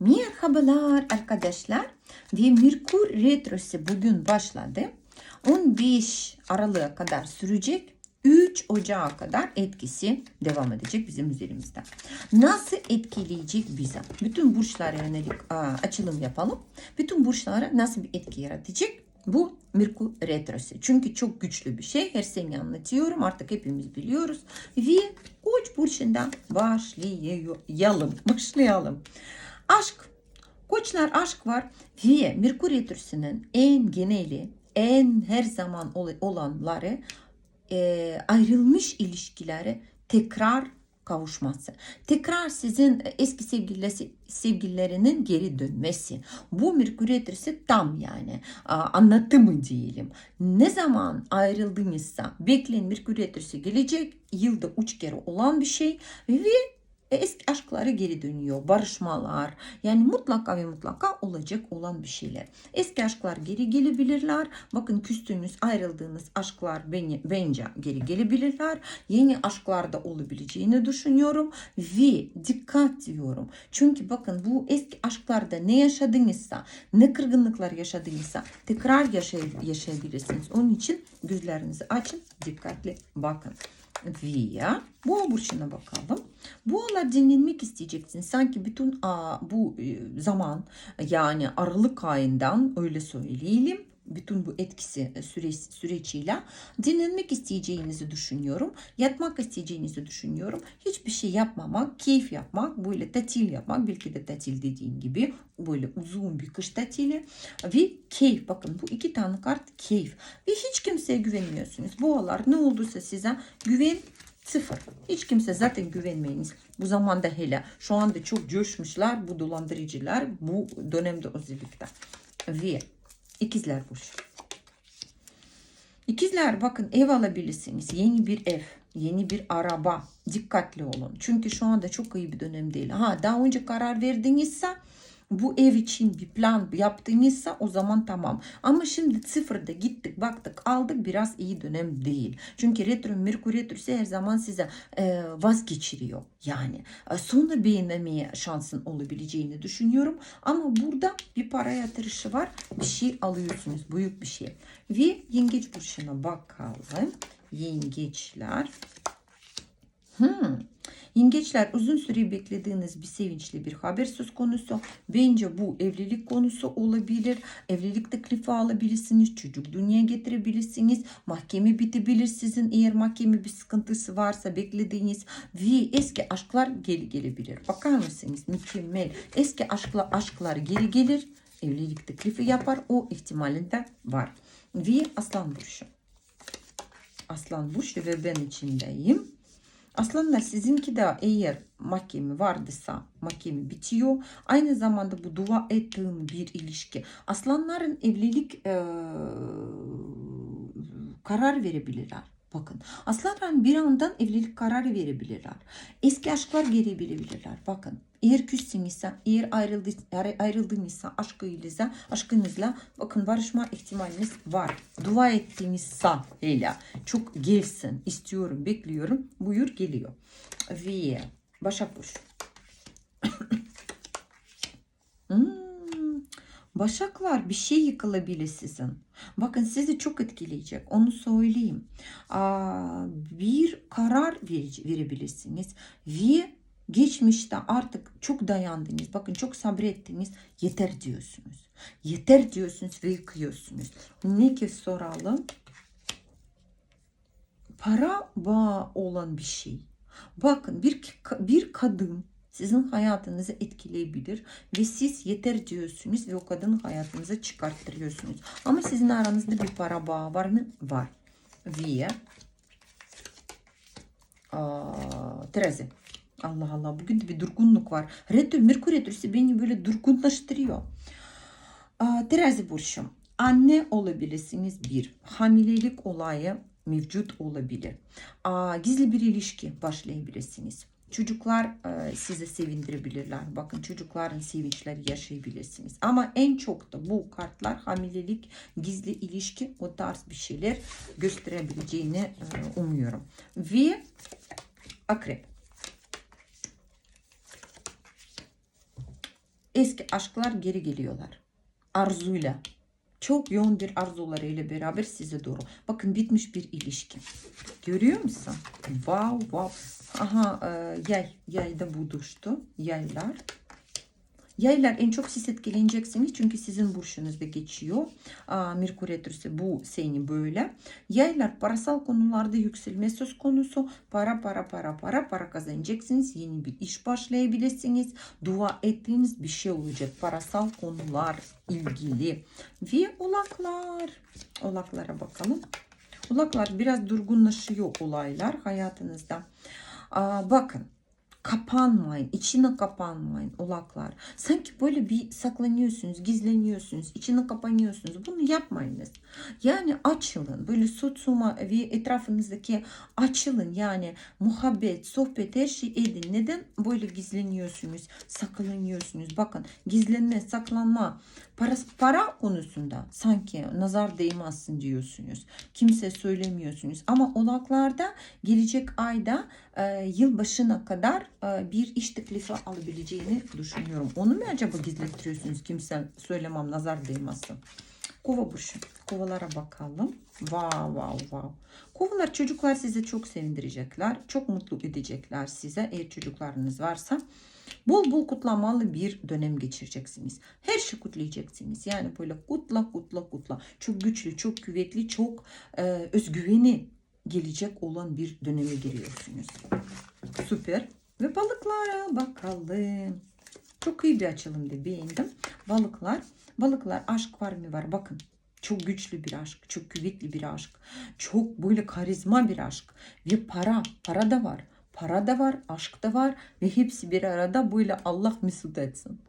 Merhabalar arkadaşlar. Ve Merkür Retrosu bugün başladı. 15 Aralık'a kadar sürecek. 3 Ocağı kadar etkisi devam edecek bizim üzerimizde. Nasıl etkileyecek bize? Bütün burçlara yönelik açılım yapalım. Bütün burçlara nasıl bir etki yaratacak? Bu Merkür Retrosu. Çünkü çok güçlü bir şey. Her sene anlatıyorum. Artık hepimiz biliyoruz. Ve Koç burçundan başlayalım. Başlayalım. Aşk. Koçlar aşk var. Ve Merkür Retrosu'nun en geneli, en her zaman ol- olanları e, ayrılmış ilişkileri tekrar kavuşması. Tekrar sizin eski sevgilisi, sevgililerinin geri dönmesi. Bu Merkür Retrosu tam yani anlatımı diyelim. Ne zaman ayrıldınızsa bekleyin Merkür Retrosu gelecek. Yılda üç kere olan bir şey ve eski aşkları geri dönüyor. Barışmalar yani mutlaka ve mutlaka olacak olan bir şeyler. Eski aşklar geri gelebilirler. Bakın küstüğünüz ayrıldığınız aşklar beni, bence geri gelebilirler. Yeni aşklar da olabileceğini düşünüyorum. Ve dikkat diyorum. Çünkü bakın bu eski aşklarda ne yaşadınızsa ne kırgınlıklar yaşadınızsa tekrar yaşay- yaşayabilirsiniz. Onun için gözlerinizi açın dikkatli bakın. Via. Boğa burçuna bakalım. Boğalar dinlenmek isteyeceksin. Sanki bütün bu e, zaman yani Aralık ayından öyle söyleyelim. Bütün bu etkisi e, süre, süreciyle dinlenmek isteyeceğinizi düşünüyorum. Yatmak isteyeceğinizi düşünüyorum. Hiçbir şey yapmamak, keyif yapmak, böyle tatil yapmak. Belki de tatil dediğim gibi böyle uzun bir kış tatili ve keyif. Bakın bu iki tane kart keyif. Ve hiç kimseye güvenmiyorsunuz. Boğalar ne olduysa size güven Sıfır. Hiç kimse zaten güvenmeyiniz. Bu zamanda hele şu anda çok coşmuşlar bu dolandırıcılar bu dönemde özellikle. Ve ikizler burcu. İkizler bakın ev alabilirsiniz. Yeni bir ev, yeni bir araba. Dikkatli olun. Çünkü şu anda çok iyi bir dönem değil. Ha daha önce karar verdinizse bu ev için bir plan yaptığınızsa o zaman tamam. Ama şimdi sıfırda gittik baktık aldık biraz iyi dönem değil. Çünkü retro Merkür retrosu her zaman size e, vazgeçiriyor. Yani e, sonra beğenmemeye şansın olabileceğini düşünüyorum. Ama burada bir para yatırışı var. Bir şey alıyorsunuz. Büyük bir şey. Ve yengeç burçuna bakalım. Yengeçler. Hmm. Yengeçler uzun süre beklediğiniz bir sevinçli bir haber söz konusu. Bence bu evlilik konusu olabilir. Evlilik teklifi alabilirsiniz. Çocuk dünyaya getirebilirsiniz. Mahkeme bitebilir sizin eğer mahkeme bir sıkıntısı varsa beklediğiniz. Ve eski aşklar geri gelebilir. Bakar mısınız? Mükemmel. Eski aşklar, aşklar geri gelir. Evlilik teklifi yapar. O ihtimalinde var. Ve aslan burcu. Aslan burcu ve ben içindeyim. Aslanlar sizinki de eğer mahkeme vardıysa mahkeme bitiyor. Aynı zamanda bu dua ettiğim bir ilişki. Aslanların evlilik e, karar verebilirler. Bakın aslanlar bir andan evlilik kararı verebilirler. Eski aşklar geri bilebilirler. Bakın eğer küssünüzse, eğer ayrıldı, ayrıldınızsa aşkınızla, aşkınızla bakın barışma ihtimaliniz var. Dua ettiğinizse hele çok gelsin istiyorum, bekliyorum. Buyur geliyor. Ve Başak Burcu. hmm. Başaklar bir şey yıkılabilir sizin. Bakın sizi çok etkileyecek. Onu söyleyeyim. Bir karar vere- verebilirsiniz. Ve geçmişte artık çok dayandınız. Bakın çok sabrettiniz. Yeter diyorsunuz. Yeter diyorsunuz ve yıkıyorsunuz. Ne ki soralım? Para bağı olan bir şey. Bakın bir, bir kadın sizin hayatınızı etkileyebilir ve siz yeter diyorsunuz ve o kadını hayatınıza çıkarttırıyorsunuz. Ama sizin aranızda bir para bağı var mı? Var. Ve terazi. Allah Allah bugün de bir durgunluk var. Retro, Merkür Retrosu beni böyle durgunlaştırıyor. Aa, terazi burcu. Anne olabilirsiniz bir. Hamilelik olayı mevcut olabilir. Aa, gizli bir ilişki başlayabilirsiniz. Çocuklar e, sizi sevindirebilirler. Bakın çocukların sevinçleri yaşayabilirsiniz. Ama en çok da bu kartlar hamilelik, gizli ilişki o tarz bir şeyler gösterebileceğini e, umuyorum. Ve akrep. Eski aşklar geri geliyorlar. Arzuyla. Çok yoğun bir arzularıyla beraber size doğru. Bakın bitmiş bir ilişki. Görüyor musun? Wow wow. Aha e, yay. Yayda buduştu. Yaylar. Yaylar en çok siz etkileneceksiniz çünkü sizin burçunuzda geçiyor. Merkür Retrosu bu seni böyle. Yaylar parasal konularda yükselme söz konusu. Para para para para para kazanacaksınız. Yeni bir iş başlayabilirsiniz. Dua ettiğiniz bir şey olacak. Parasal konular ilgili. Ve oğlaklar. Oğlaklara bakalım. Oğlaklar biraz durgunlaşıyor olaylar hayatınızda. Aa, bakın kapanmayın, içine kapanmayın olaklar. Sanki böyle bir saklanıyorsunuz, gizleniyorsunuz, içine kapanıyorsunuz. Bunu yapmayınız. Yani açılın, böyle sosyuma ve etrafınızdaki açılın. Yani muhabbet, sohbet, her şey edin. Neden böyle gizleniyorsunuz, saklanıyorsunuz? Bakın gizlenme, saklanma, para, para konusunda sanki nazar değmezsin diyorsunuz. Kimse söylemiyorsunuz. Ama olaklarda gelecek ayda e, yılbaşına kadar bir iş teklifi alabileceğini düşünüyorum. Onu mu acaba gizletiyorsunuz? Kimse söylemem nazar değmesin. Kova burcu. Kovalara bakalım. Wow wow wow. Kovalar çocuklar size çok sevindirecekler. Çok mutlu edecekler size eğer çocuklarınız varsa. Bol bol kutlamalı bir dönem geçireceksiniz. Her şey kutlayacaksınız. Yani böyle kutla kutla kutla. Çok güçlü, çok kuvvetli, çok e, özgüveni gelecek olan bir döneme giriyorsunuz. Süper. Ve balıklara bakalım. Çok iyi bir açılımdı. Beğendim. Balıklar. Balıklar aşk var mı var? Bakın. Çok güçlü bir aşk. Çok kuvvetli bir aşk. Çok böyle karizma bir aşk. Ve para. Para da var. Para da var. Aşk da var. Ve hepsi bir arada böyle Allah mesut etsin.